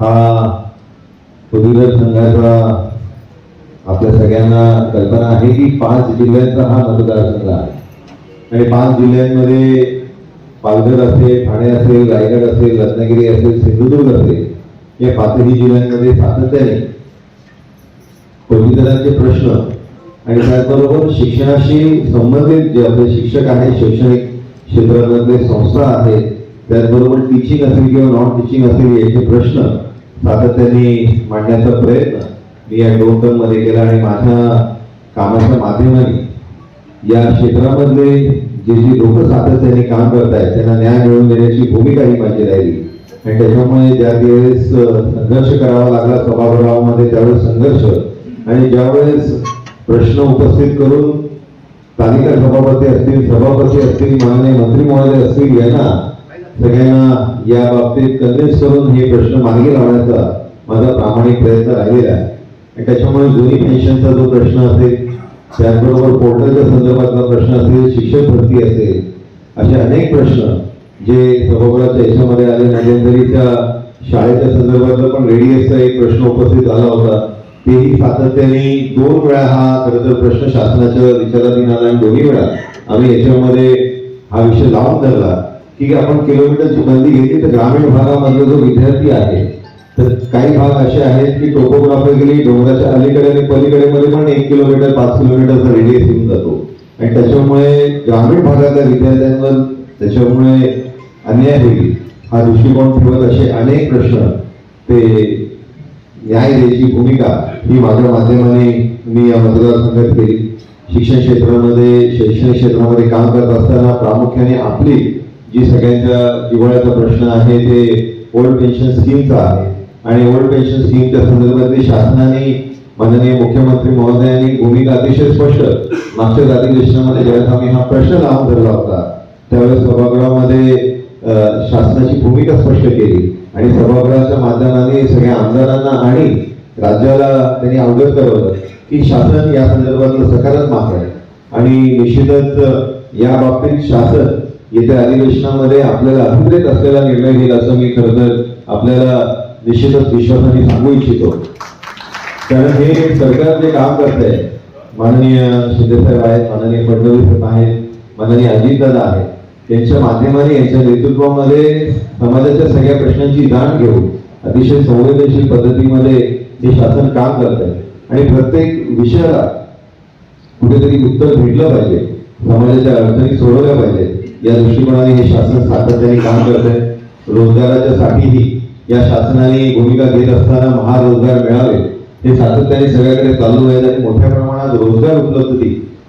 हा. पदवीधर संघाचा आपल्या सगळ्यांना कल्पना आहे की पाच जिल्ह्यांचा हा मतदारसंघ आहे. आणि पाच जिल्ह्यांमध्ये पालघर असेल ठाणे असेल रायगड असेल रत्नागिरी असेल सिंधुदुर्ग असेल या पाचही जिल्ह्यांमध्ये सातत्याने पदवीधरांचे प्रश्न आणि त्याचबरोबर शिक्षणाशी संबंधित जे आपले शिक्षक आहेत शैक्षणिक क्षेत्रामधले संस्था आहेत त्याचबरोबर टीचिंग असेल किंवा नॉन टीचिंग असेल याचे प्रश्न सातत्याने मांडण्याचा प्रयत्न. मी या दोन मध्ये केला आणि माझ्या कामाच्या माध्यमाने या क्षेत्रामधले जे जे लोक सातत्याने काम करत आहेत त्यांना न्याय मिळवून देण्याची भूमिका ही माझी राहिली. आणि त्याच्यामुळे ज्या वेळेस संघर्ष करावा लागला सभागृहामध्ये त्यावेळेस संघर्ष. आणि ज्यावेळेस प्रश्न उपस्थित करून तालिका सभापती असतील सभापती असतील माननीय मंत्री महोदय असतील यांना सगळ्यांना या बाबतीत कन्व्हिन्स करून हे प्रश्न मागे लावण्याचा माझा प्रामाणिक प्रयत्न राहिलेला आहे. आणि त्याच्यामुळे जुनी पेन्शनचा जो प्रश्न असेल त्याचबरोबर पोर्टलच्या संदर्भातला प्रश्न असेल शिक्षक भरती असेल असे अनेक प्रश्न जे सभागृहाच्या याच्यामध्ये आले. मध्यंतरीच्या शाळेच्या संदर्भातला पण रेडियसचा एक प्रश्न उपस्थित झाला होता. तेही सातत्याने दोन वेळा हा खरं तर प्रश्न शासनाच्या विचाराधीन आला आणि दोन्ही वेळा आम्ही याच्यामध्ये हा विषय लावून धरला. की आपण किलोमीटरची बंदी घेतली तर ग्रामीण भागामधला जो विद्यार्थी आहे तर काही भाग असे आहेत की टोपोग्राफिकली डोंगराच्या अलीकडे आणि पलीकडे मध्ये पण एक किलोमीटर पाच किलोमीटरचा रेडियस येऊन जातो. आणि त्याच्यामुळे ग्रामीण भागातल्या विद्यार्थ्यांवर त्याच्यामुळे अन्याय होईल हा दृष्टिकोन ठेवत असे अनेक प्रश्न ते न्याय द्यायची भूमिका ही माझ्या माध्यमाने मी या मतदारसंघात केली शिक्षण क्षेत्रामध्ये शैक्षणिक क्षेत्रामध्ये काम करत असताना प्रामुख्याने आपली जी सगळ्यांच्या जिव्हाळ्याचा प्रश्न आहे ते ओल्ड पेन्शन स्कीमचा आहे. आणि ओल्ड पेन्शन स्कीमच्या संदर्भातली शासनाने माननीय मुख्यमंत्री महोदयांनी भूमिका अतिशय स्पष्ट मागच्या अधिवेशनामध्ये ज्यावेळेस आम्ही हा प्रश्न लावून धरला होता त्यावेळेस सभागृहामध्ये शासनाची भूमिका स्पष्ट केली. आणि सभागृहाच्या माध्यमाने सगळ्या आमदारांना आणि राज्याला त्यांनी अवगत करवलं की शासन या संदर्भातलं सकारात्मक आहे. आणि निश्चितच या बाबतीत शासन येत्या अधिवेशनामध्ये आपल्याला अभिप्रेत असलेला निर्णय घेईल असं मी खरं तर आपल्याला निश्चितच विश्वासाने सांगू इच्छितो. कारण हे सरकार जे काम करत आहे माननीय शिंदेसाहेब आहेत माननीय फडणवीस साहेब आहेत माननीय अजितदादा आहेत त्यांच्या माध्यमाने यांच्या नेतृत्वामध्ये समाजाच्या सगळ्या प्रश्नांची जाण घेऊन अतिशय संवेदनशील पद्धतीमध्ये हे शासन काम करत आहे आणि प्रत्येक विषयाला कुठेतरी उत्तर भेटलं पाहिजे समाजाच्या अडचणी सोडवल्या पाहिजे या दृष्टिकोनाने हे शासन सातत्याने काम करत आहे. रोजगाराच्या साठीही या शासनाने भूमिका घेत असताना महारोजगार मिळावे हे सातत्याने सगळ्याकडे चालू आहे आणि मोठ्या प्रमाणात रोजगार उपलब्धती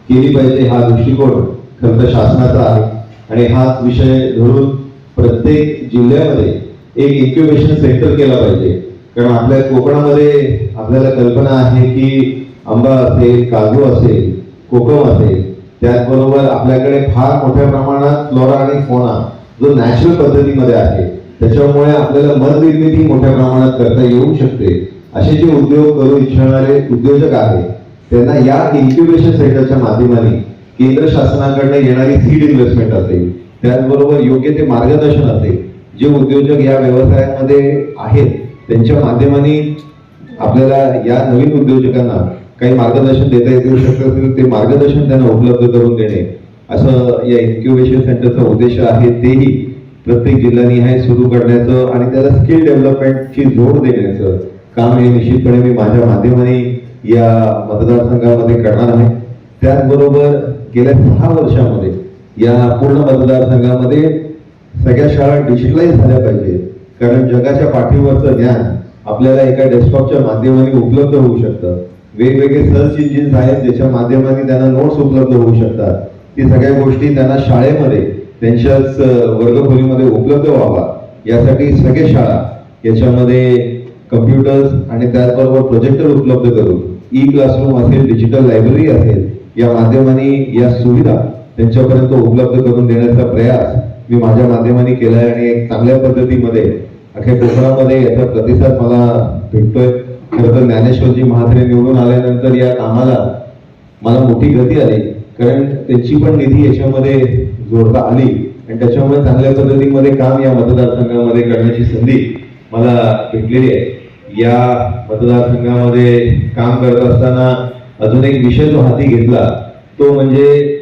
केली पाहिजे हा दृष्टिकोन खरं तर शासनाचा आहे. आणि हाच विषय धरून प्रत्येक जिल्ह्यामध्ये एक इन्क्युबेशन सेंटर केला पाहिजे. कारण आपल्या कोकणामध्ये आपल्याला कल्पना आहे की आंबा असेल काजू असेल कोकम असेल त्याचबरोबर आपल्याकडे फार मोठ्या प्रमाणात फ्लोरा आणि फोना जो नॅचरल पद्धतीमध्ये आहे त्याच्यामुळे आपल्याला मध निर्मिती मोठ्या प्रमाणात करता येऊ शकते. असे जे उद्योग करू इच्छिणारे उद्योजक आहेत त्यांना या इन्क्युबेशन सेंटरच्या माध्यमाने केंद्र शासनाकडनं येणारी सीड इन्व्हेस्टमेंट असेल त्याचबरोबर योग्य ते मार्गदर्शन असेल जे उद्योजक या व्यवसायामध्ये आहेत त्यांच्या माध्यमाने आपल्याला या नवीन उद्योजकांना काही मार्गदर्शन देता येऊ शकत ते मार्गदर्शन त्यांना उपलब्ध करून देणे. असं या इन्क्युबेशन सेंटरचा उद्देश आहे तेही प्रत्येक जिल्ह्यानिहाय सुरू करण्याचं आणि त्याला स्किल डेव्हलपमेंटची जोड देण्याचं काम हे निश्चितपणे मी माझ्या माध्यमाने या मतदारसंघामध्ये करणार आहे. त्याचबरोबर गेल्या सहा वर्षामध्ये या पूर्ण मतदारसंघामध्ये सगळ्या शाळा डिजिटलाइज झाल्या पाहिजे कारण जगाच्या पाठीवरचं ज्ञान आपल्याला एका डेस्कटॉपच्या माध्यमाने उपलब्ध होऊ शकतं. वेगवेगळे सर्च इंजिन्स आहेत ज्याच्या माध्यमाने त्यांना नोट्स उपलब्ध होऊ शकतात. ती सगळ्या गोष्टी त्यांना शाळेमध्ये त्यांच्याच वर्गखोलीमध्ये उपलब्ध व्हावा. यासाठी सगळे शाळा याच्यामध्ये कम्प्युटर्स आणि त्याचबरोबर प्रोजेक्टर उपलब्ध करून ई क्लासरूम असेल डिजिटल लायब्ररी असेल या माध्यमाने या सुविधा त्यांच्यापर्यंत उपलब्ध करून देण्याचा प्रयास मी माझ्या माध्यमाने केला आहे आणि एक चांगल्या पद्धतीमध्ये अख्या कोकणामध्ये याचा प्रतिसाद मला भेटतोय. खरं तर ज्ञानेश्वरजी महात्रे निवडून आल्यानंतर या कामाला मला मोठी गती आली. कारण त्यांची पण निधी याच्यामध्ये जोडता आली. आणि त्याच्यामुळे चांगल्या पद्धतीमध्ये काम या मतदारसंघामध्ये करण्याची संधी मला भेटलेली आहे. या मतदारसंघामध्ये काम करत असताना अजून एक विषय जो हाती घेतला तो म्हणजे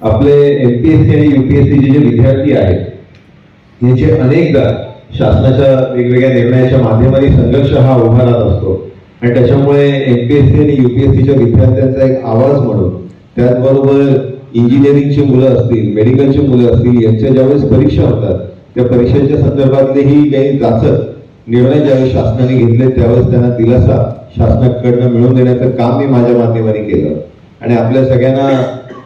आपले एमपीएससी आणि युपीएससी जे विद्यार्थी आहेत याचे अनेकदा शासनाच्या वेगवेगळ्या निर्णयाच्या माध्यमाने संघर्ष हा उभा राहत असतो. आणि त्याच्यामुळे एमपीएससी आणि युपीएससीच्या विद्यार्थ्यांचा एक आवाज म्हणून त्याचबरोबर इंजिनिअरिंगची मुलं असतील मेडिकलची मुलं असतील यांच्या ज्यावेळेस परीक्षा होतात त्या परीक्षेच्या संदर्भातलेही काही जाचक निर्णय ज्यावेळेस शासनाने घेतले त्यावेळेस त्यांना दिलासा शासनाकडनं मिळवून देण्याचं काम मी माझ्या माध्यमाने केलं. आणि आपल्या सगळ्यांना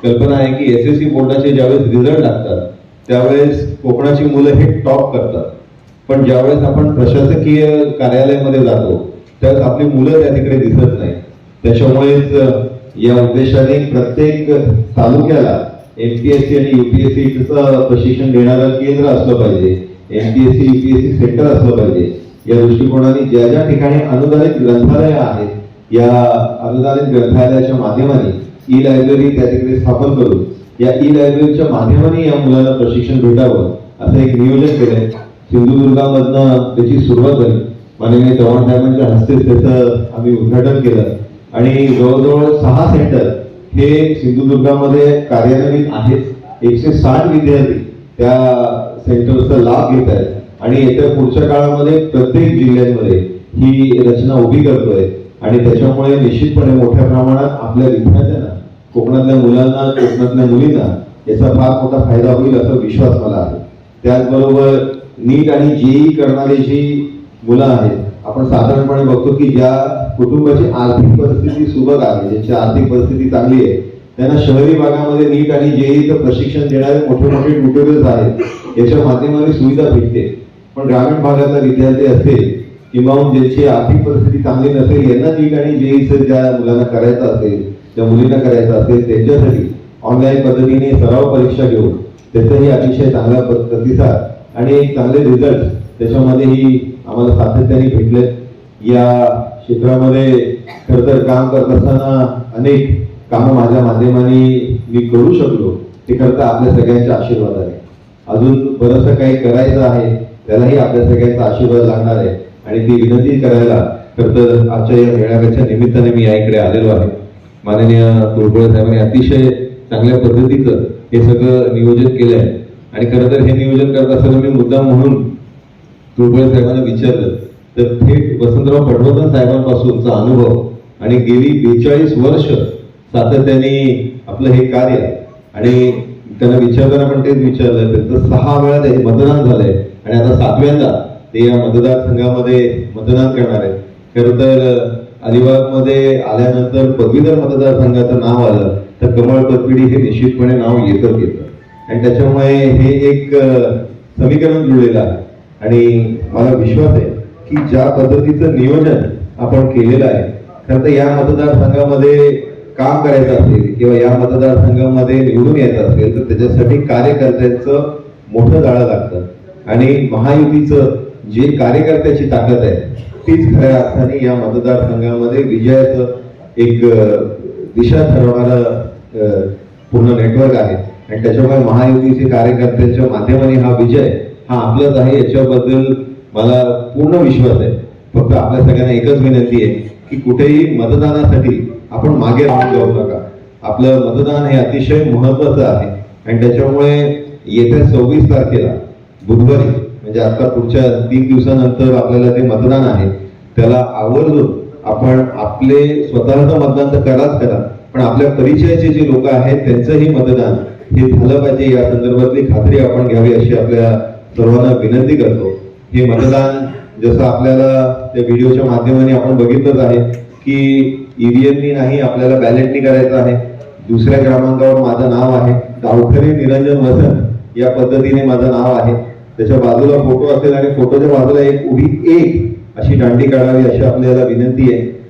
कल्पना आहे की एस एस सी बोर्डाचे ज्यावेळेस रिझल्ट लागतात त्यावेळेस कोकणाची मुलं हे टॉप करतात. पण ज्यावेळेस आपण प्रशासकीय कार्यालयामध्ये जातो त्यावेळेस आपली मुलं त्या तिकडे दिसत नाही. त्याच्यामुळेच या उद्देशाने प्रत्येक तालुक्याला एमपीएससी आणि युपीएससीचं प्रशिक्षण देणारं केंद्र असलं पाहिजे. एमपीएससी युपीएससी सेंटर असलं पाहिजे. या दृष्टिकोनाने ज्या ज्या ठिकाणी अनुदानित ग्रंथालय आहेत या अनुदानित ग्रंथालयाच्या माध्यमाने ई लायब्ररी त्या तिकडे स्थापन करून या ई लायब्ररीच्या माध्यमाने या मुलांना प्रशिक्षण भेटावं असं एक नियोजन केलंय. सिंधुदुर्गामधनं त्याची सुरुवात झाली. माननीय चव्हाण साहेबांच्या हस्ते त्याचं आम्ही उद्घाटन केलं. आणि जवळजवळ सहा सेंटर हे सिंधुदुर्गामध्ये कार्यान्वित आहेत. एकशे साठ विद्यार्थी त्या सेंटरचा लाभ घेत आहेत. आणि येत्या पुढच्या काळामध्ये प्रत्येक जिल्ह्यांमध्ये ही रचना उभी करतोय. आणि त्याच्यामुळे निश्चितपणे मोठ्या प्रमाणात आपल्या विद्यार्थ्यांना कोकणातल्या मुलांना कोकणातल्या मुलींना याचा फार मोठा फायदा होईल असा विश्वास मला आहे. त्याचबरोबर नीट आणि जेई करणारी जी मुलं आहेत आपण साधारणपणे बघतो की ज्या कुटुंबाची आर्थिक परिस्थिती सुबक आहे ज्यांची आर्थिक परिस्थिती चांगली आहे त्यांना शहरी भागामध्ये नीट आणि जेईचं प्रशिक्षण देणारे मोठे मोठे ट्युटोरियल्स आहेत याच्या माध्यमाने सुविधा भेटते. पण ग्रामीण भागातला विद्यार्थी असेल किंवा ज्यांची आर्थिक परिस्थिती चांगली नसेल यांना नीट आणि जेईचं ज्या मुलांना करायचं असेल ज्या मुलींना करायचं असेल त्यांच्यासाठी ऑनलाईन पद्धतीने सराव परीक्षा घेऊन त्याचाही अतिशय चांगला प्रतिसाद आणि चांगले रिझल्ट त्याच्यामध्येही आम्हाला सातत्याने भेटले या क्षेत्रामध्ये खर तर काम करत असताना अनेक कामं माझ्या माध्यमाने मी करू शकलो. ते करता तर आपल्या सगळ्यांच्या आशीर्वादाने. अजून बरंचसं काही करायचं आहे त्यालाही आपल्या सगळ्यांचा आशीर्वाद लागणार आहे. आणि ती विनंती करायला खर तर आजच्या या मेळाव्याच्या निमित्ताने मी या इकडे आलेलो आहे. माननीय तुळपुळे साहेबांनी अतिशय चांगल्या पद्धतीचं हे सगळं नियोजन केलं आहे आणि खरं तर हे नियोजन करत असताना मी मुद्दा म्हणून तुळपुळे साहेबांना विचारलं. तर थेट वसंतराव पटवर्धन साहेबांपासूनचा अनुभव आणि गेली बेचाळीस वर्ष सातत्याने आपलं हे कार्य आणि त्यांना विचारताना पण तेच विचारलं. त्यांचं सहा वेळा ते मतदान झालंय आणि आता सातव्यांदा ते या मतदारसंघामध्ये मतदान करणार आहे खरं तर अलिबागमध्ये आल्यानंतर पदवीधर मतदारसंघाचं नाव आलं तर कमळ पदपिडी हे निश्चितपणे नाव येतच येतं आणि त्याच्यामुळे हे एक समीकरण जुळलेलं आहे. आणि मला विश्वास आहे की ज्या पद्धतीचं नियोजन आपण केलेलं आहे खरं तर या मतदारसंघामध्ये काम करायचं असेल किंवा या मतदारसंघामध्ये निवडून यायचं असेल तर त्याच्यासाठी कार्यकर्त्यांचं मोठं जाळं लागतं. आणि महायुतीचं जे कार्यकर्त्याची ताकद आहे तीच खऱ्या अर्थाने या मतदारसंघामध्ये विजयाचं एक दिशा ठरवणारं पूर्ण नेटवर्क आहे. आणि त्याच्यामुळे महायुतीचे कार्यकर्त्यांच्या माध्यमाने हा विजय हा आपलाच आहे याच्याबद्दल मला पूर्ण विश्वास आहे. फक्त आपल्या सगळ्यांना एकच विनंती आहे की कुठेही मतदानासाठी आपण मागे राहून जाऊ नका. आपलं मतदान हे अतिशय महत्वाचं आहे. आणि त्याच्यामुळे येत्या सव्वीस तारखेला बुधवारी म्हणजे आता पुढच्या तीन दिवसानंतर आपल्याला जे मतदान आहे त्याला आवर्जून आपण आपले स्वतःचं मतदान तर कराच करा पण आपल्या परिचयाचे जे लोक आहेत त्यांचंही मतदान हे झालं पाहिजे या संदर्भातली खात्री आपण घ्यावी अशी आपल्या सर्वांना विनंती करतो. हे मतदान जसं आपल्याला त्या व्हिडिओच्या माध्यमाने आपण बघितलंच आहे की ईव्हीएमनी नाही आपल्याला बॅलेटनी करायचं आहे. दुसऱ्या क्रमांकावर माझं नाव आहे. गावखरे निरंजन वसंत या पद्धतीने माझं नाव आहे. त्याच्या बाजूला फोटो असेल आणि फोटोच्या बाजूला एक उभी एक अशी दांडी काढावी अशी आपल्याला विनंती आहे.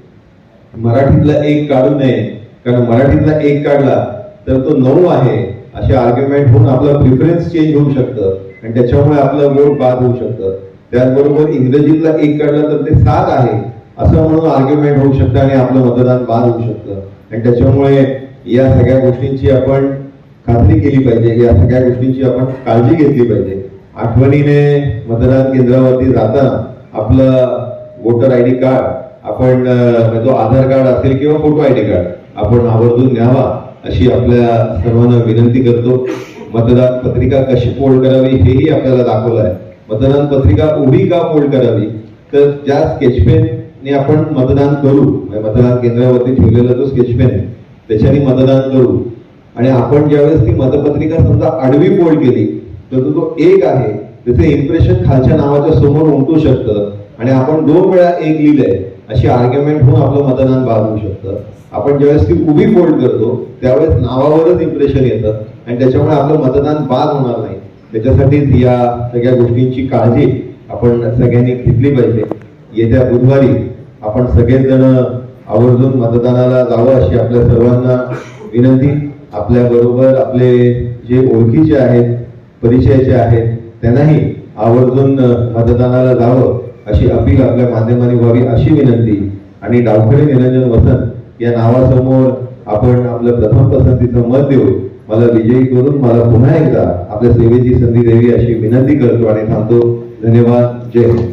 मराठीतला एक काढू नये. कारण मराठीतला एक काढला तर तो नऊ आहे. असे आर्ग्युमेंट होऊन आपलं प्रिफरन्स चेंज होऊ शकतं. आणि त्याच्यामुळे आपलं वोट बाद होऊ शकतं. त्याचबरोबर इंग्रजीतला एक काढलं तर ते सात आहे असं म्हणून आर्ग्युमेंट होऊ शकतं आणि आपलं मतदान बाद होऊ शकतं. आणि त्याच्यामुळे या सगळ्या गोष्टींची आपण खात्री केली पाहिजे. या सगळ्या गोष्टींची आपण काळजी घेतली पाहिजे. आठवणीने मतदान केंद्रावरती जाताना आपलं वोटर आय डी कार्ड आपण म्हणजे तो आधार कार्ड असेल किंवा फोटो आय डी कार्ड आपण आवर्जून न्यावा. अशी आपल्या सर्वांना विनंती करतो. मतदान पत्रिका कशी फोल्ड करावी हेही आपल्याला दाखवलं आहे. मतदान पत्रिका उभी का फोल्ड करावी? तर ज्या स्केचपेनने आपण मतदान करू म्हणजे मतदान केंद्रावरती ठेवलेला जो स्केचपेन आहे त्याच्याने मतदान करू. आणि आपण ज्यावेळेस ती मतपत्रिका समजा आडवी फोल्ड केली तर तो जो एक आहे त्याचं इम्प्रेशन खालच्या नावाच्या समोर उमटू शकतं. आणि आपण दोन वेळा एक लिहिलंय अशी आर्ग्युमेंट होऊन आपलं मतदान बाद होऊ शकतं. आपण ज्यावेळेस ती उभी फोल्ड करतो त्यावेळेस नावावरच इम्प्रेशन येतं आणि त्याच्यामुळे आपलं मतदान बाद होणार नाही. त्याच्यासाठीच या सगळ्या गोष्टींची काळजी आपण सगळ्यांनी घेतली पाहिजे. येत्या बुधवारी आपण सगळेजण आवर्जून मतदानाला जावं अशी आपल्या सर्वांना विनंती. आपल्याबरोबर आपले जे ओळखीचे आहेत परिचयाचे आहेत त्यांनाही आवर्जून मतदानाला जावं. अशी अपील आपल्या माध्यमाने व्हावी अशी विनंती. आणि डावखडे निरंजन वसंत या नावासमोर आपण आपलं प्रथम पसंतीचं मत देऊ मला विजयी करून मला पुन्हा एकदा आपल्या सेवेची संधी द्यावी अशी विनंती करतो आणि थांबतो. धन्यवाद. जय हिंद.